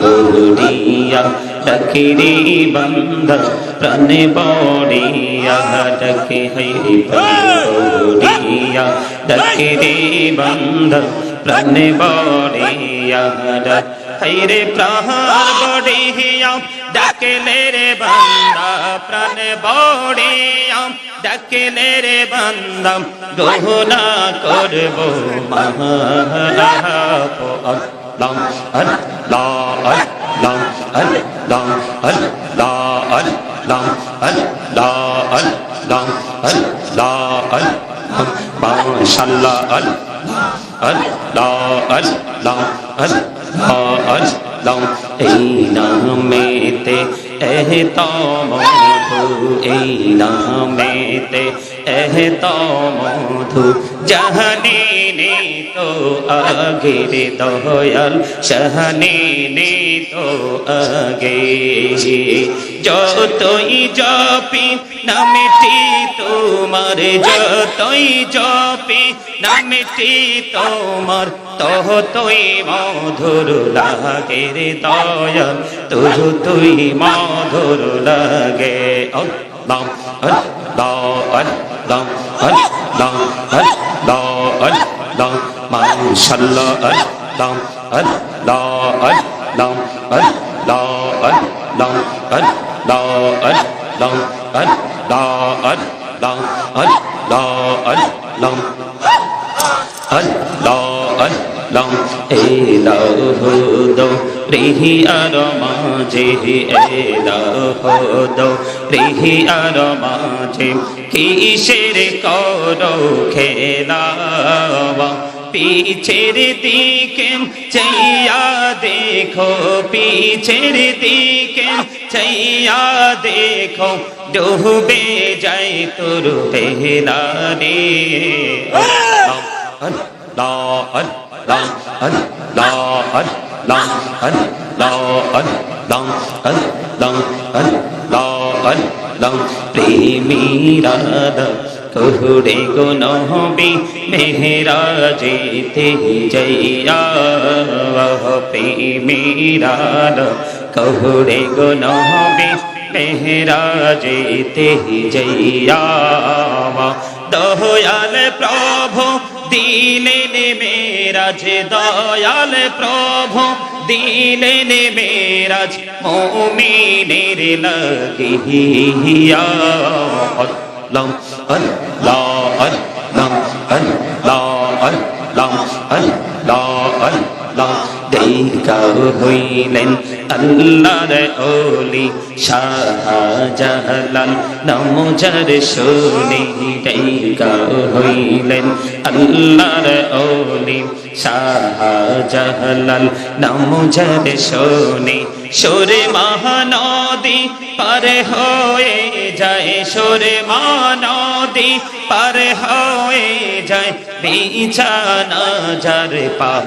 বলিয়া ডাকিরে বন্ধ প্রাণে বড়িয়া ডাকে হরি বড়িয়া ডাকিরে বন্ধ প্রাণে বড়িয়া ডাক হাইরে প্রাণ বড়িয়া ডাকলে রে বান্দা প্রাণ বড়িয়া ডাকলে রে বান্দা গহনা করব আল্লাহ আল্লাহ আল্লাহ আল্লাহ আল্লাহ আল্লাহ আল্লাহ আল্লাহ আল্লাহ আল্লাহ মাশাআল্লাহ আল্লাহ আল্লাহ আল্লাহ আল্লাহ আল্লাহ এই নামেতে, এহ মধু এই নামেতে, এহ মধু জাহানে নে তো আগের দয়াল শাহানে নে তো আগে যতই জপি নামেটি তোমার যতই জপি নামেটি তোমার তহ তুই মধুর লাগে রে দয়াল তুহ তুই মধুর লাগে আল্লাহ আল্লাহ আল্লাহ আল্লাহ আল্লাহ আল্লাহ মাশাআল্লাহ আল্লাহ আল্লাহ আল্লাহ আল্লাহ لا ألف لا ألف لام ألف لا ألف لام إله دو রিহি আর মাঝে এলাহ দো রিহি আর মাঝে কিসের করো খেলা পিছের দিকে চাইয়া দেখো পিছের দিকে চাইয়া দেখো ডুবে যাই তোর বেলা রে লা লা লা লা লা লা প্রেমী রাধা কুহুরে গুনহবি মেহরাজেতে জয়া পে মেরার কুহুরে গুনহবি মেহরাজেতে জয়া দহয়াল প্রভু দিলেন মেরাজ দয়াল প্রভু দিলেন মেরাজ মোমিনের লাগিয়া lam al la al lam al la al lam al la al lam. দেখা হইলেন আল্লাহর ওলি শাহজাহালাল নামজার শুনি দেখা হইলেন আল্লাহর ওলি শাহজাহালাল নামজার শুনি সোরে মহানদী পারে হয়ে যায় সোরে মহানদী পারে হয়ে যায় বিছানা যার পাহ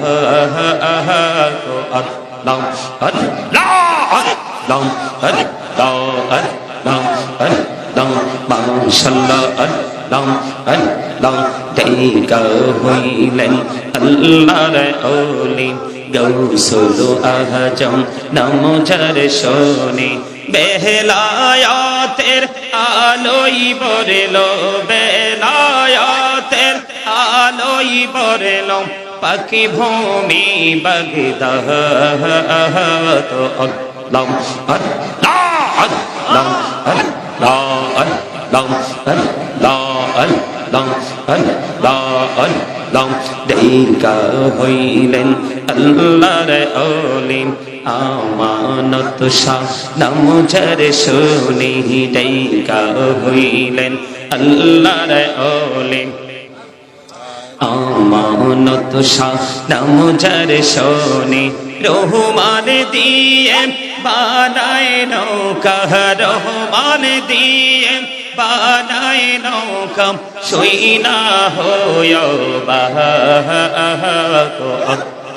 লং লং লং লং মাংসল্লা lòng ấn lòng đầy cờ huy lên ấn la đại ô গৌসল আহজম নমো ঝর শোনে বেহলায়াতের আলোই বরল বেলায়াতের আলোই বরল পাখি ভূমি বগদাহ তো লম লা লম লা লম লা লম আল্লাহ দেখা হইলেন আল্লাহর ওলিম আমানত শাহ নামজার শুনি দেখা হইলেন আল্লাহর ওলিম আমানত শাহ নামজার শোনে রহমান দিয়ে বানায় নৌকা রহমান দিয়ে বানাই নৌকা সইনা হয়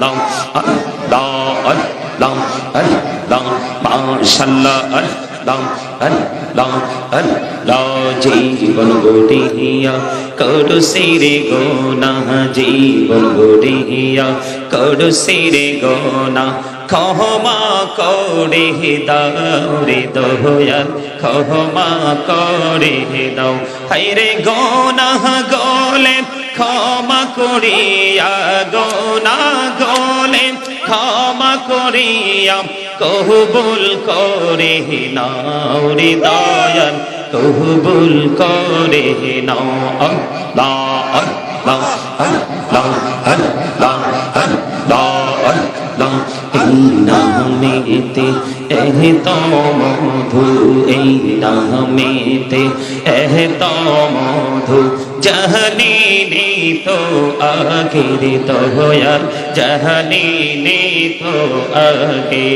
লং লং লং লং মাশাল্লাহ আল্লাহ মাশাল্লাহ আল্লাহ আল্লাহ আল্লাহ জীবন গড়িয়া করু সিরে গোনা, জীবন গড়িয়া করু সিরে গোনা ক্ষমা করে দাও রে দয়াল ক্ষমা করে দাও। হাইরে গোনা গলে, ক্ষমা করিয়া, গোনা গলে, ক্ষমা করিয়া কহবুল করে নাও রে দয়াল করে নাও নামেতে এহ তো মধু এই নামেতে এহ তো মধু जहनी তো আগে তো तो होया তো আগে तो आगे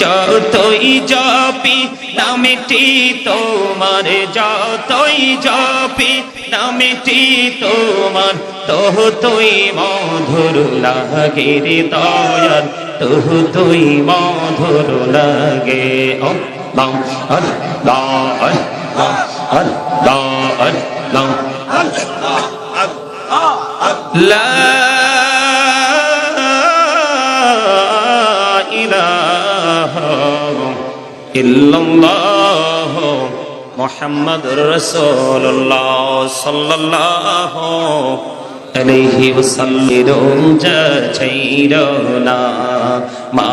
যতই জপি নামটি তোমার যতই জপি নামটি তোমার তোহ তুই মধুর লাগে রে দয়াল তোহ তুই মধুর লাগে অল্লাহ অল্লাহ অল্লাহ অল্লাহ দাও মোহাম্মদ রসোল্লাহ সাল্লাহ আলহি ওসাল্লিরো যাইরো না মা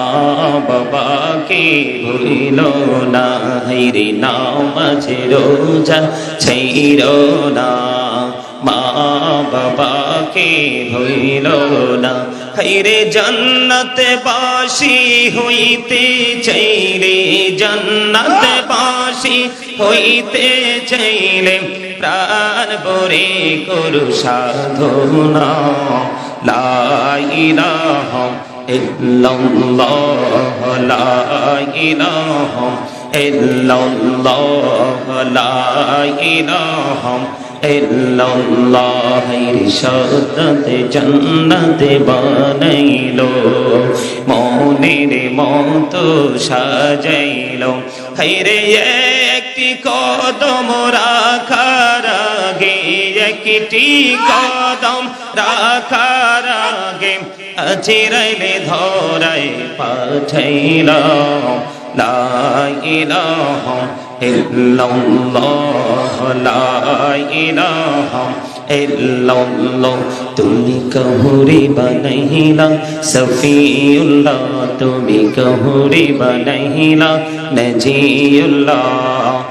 বাবাকে ভুলিল না হাইরে নামাজে রোজা ছাইরো না। মা বাবাকে ভুলিল না হাইরে জান্নাতে বাসি হইতে চাইলে জান্নাতে বাসি হইতে চাইলে প্রাণ বরে করু সাধনা। লাইলাহ ইল্লাল্লাহ লাইলাহ ইল্লাল্লাহ লাইলাহ ইল্লাল্লাহ ইরশাদতে জান্নাতে বানাইলো, মনের মতো সাজাইলো। হাইরে একটি কদম রাখার আগে, একটি কদম রাখার আগে আচিরাইলে ধরাই পাঠাইলাম। লা ইলাহা ইল্লাল্লাহ, লা ইলাহা ইল্লাল্লাহ। তুমি কহুরি বানাইলা, সফিউল্লাহ। তুমি কহুরি বানাইলা, নজিউল্লাহ।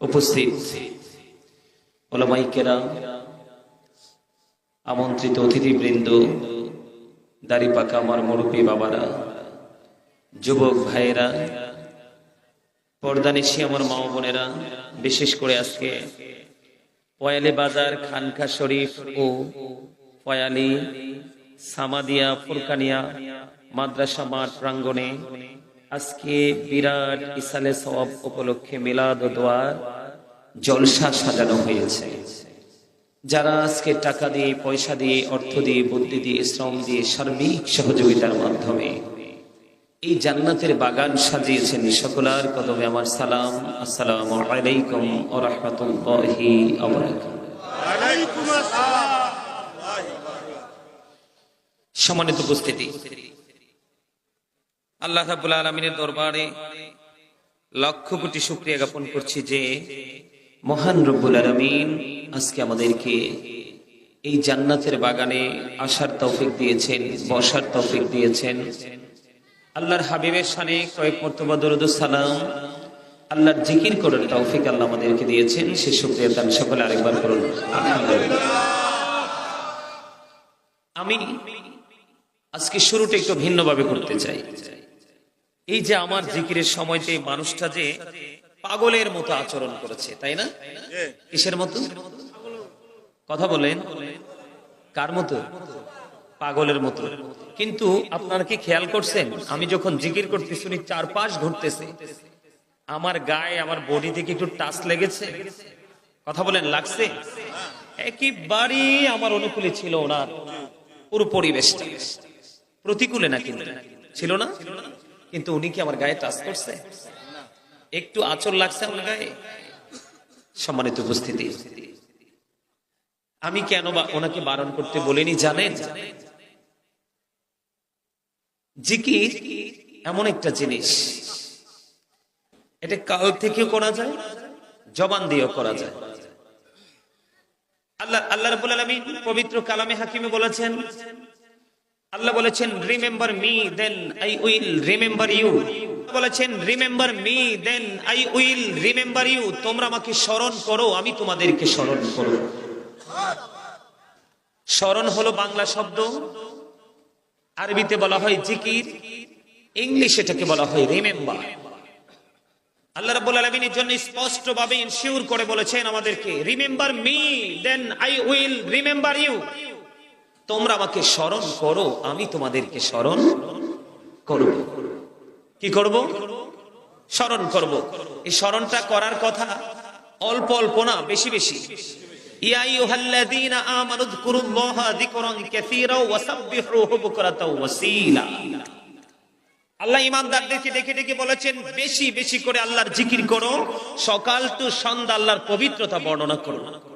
উপস্থিত ওলামাইকেরা আমন্ত্রিত অতিথিবৃন্দ, দাড়ি পাকা আমার মুরব্বী বাবারা, যুবক ভাইয়েরা পর্দানিশি আমার মা বোনেরা, বিশেষ করে আজকে পয়ালি বাজার, খানকা শরীফ ও পয়ালি, সামাদিয়া, ফুরকানিয়া, মাদ্রাসা মাঠ প্রাঙ্গণে আজকে বিরাট ইসালে সওয়াব উপলক্ষে মিলাদ ও দোয়ার জলসা সাজানো হয়েছে। যারা আজকে টাকা দিয়ে, পয়সা দিয়ে, অর্থ দিয়ে, বুদ্ধি দিয়ে, শ্রম দিয়ে সার্বিক সহযোগিতার মাধ্যমে এই জান্নাতের বাগান সাজিয়েছেন সকলার কদমে আমার সালাম। আসসালামু আলাইকুম ও রহমতুল্লাহি সম্মানিত উপস্থিতি। আল্লাহ রাবুল আলমিনের দরবারে লক্ষ কোটি শুক্রিয়া জ্ঞাপন করছি যে মহান রব্বুল আলমিন আজকে আমাদেরকে এই জান্নাতের বাগানে আসার তৌফিক দিয়েছেন, বসার তৌফিক দিয়েছেন। আল্লাহর হাবিবের সানে কয়েক মর্তবা দরুদ সালাম। আল্লাহর জিকির করার তৌফিক আল্লাহ আমাদেরকে দিয়েছেন। সে শুক্রিয়া তার সকলে আরেকবার করুন। আমি আজকে শুরুটা একটু ভিন্নভাবে করতে চাই। এই যে আমার জিকিরের সময়তে মানুষটা যে পাগলের মতো আচরণ করেছে, তাই না? কিসের মতো? কথা বলেন। কার মতো? পাগলের মতো। কিন্তু আপনারা কি খেয়াল করছেন? আমি যখন জিকির করতেছি, উনি চার পাঁচ ঘুরতেছে। আমার গায়ে, আমার বডি থেকে একটু টাচ লেগেছে। কথা বলেন, লাগছে? একেবারে আমার অনুকূলে ছিল ওনার পুরো পরিবেশটা। প্রতিকূলে না কিন্তু। ছিল না? কিন্তু উনি কি আমার গায়ে টাচ করছে? একটু আচর লাগছে আমার গায়ে? সম্মানিত উপস্থিতি। আমি কেন বা ওনাকে বারণ করতে বলিনি, জানেন? জিকির এমন একটা জিনিস। এটা কাল থেকেও করা যায়, জবান দিয়েও করা যায়। আল্লাহ আল্লাহ রাব্বুল আলামিন পবিত্র কালামে হাকিমে বলেছেন, আল্লাহ বলেছেন, remember me then I will remember you. বলেছেন, remember me then I will remember you. তোমরা আমাকে স্মরণ করো, আমি তোমাদেরকে স্মরণ করব। স্মরণ হলো বাংলা শব্দ। আরবিতে বলা হয় জিকির, ইংলিশ এটাকে বলা হয় রিমেম্বার। আল্লাহ রাব্বুল আলামিনের জন্য স্পষ্ট ভাবে ইনশিওর করে বলেছেন আমাদেরকে remember me then I will remember you তোমরা আমাকে স্মরণ করো, আমি তোমাদেরকে স্মরণ করব। কি করব? স্মরণ করব। এই স্মরণটা করার কথা অল্প অল্প না, বেশি বেশি। ইয়া আইয়ুহাল্লাযীনা আমানু যকুরুল্লাহা যিকরান আল্লাহ ডেকে ডেকে বলেছেন, বেশি বেশি করে আল্লাহর জিকির করো, সকাল টু সন্ধ্যা আল্লাহর পবিত্রতা বর্ণনা করো।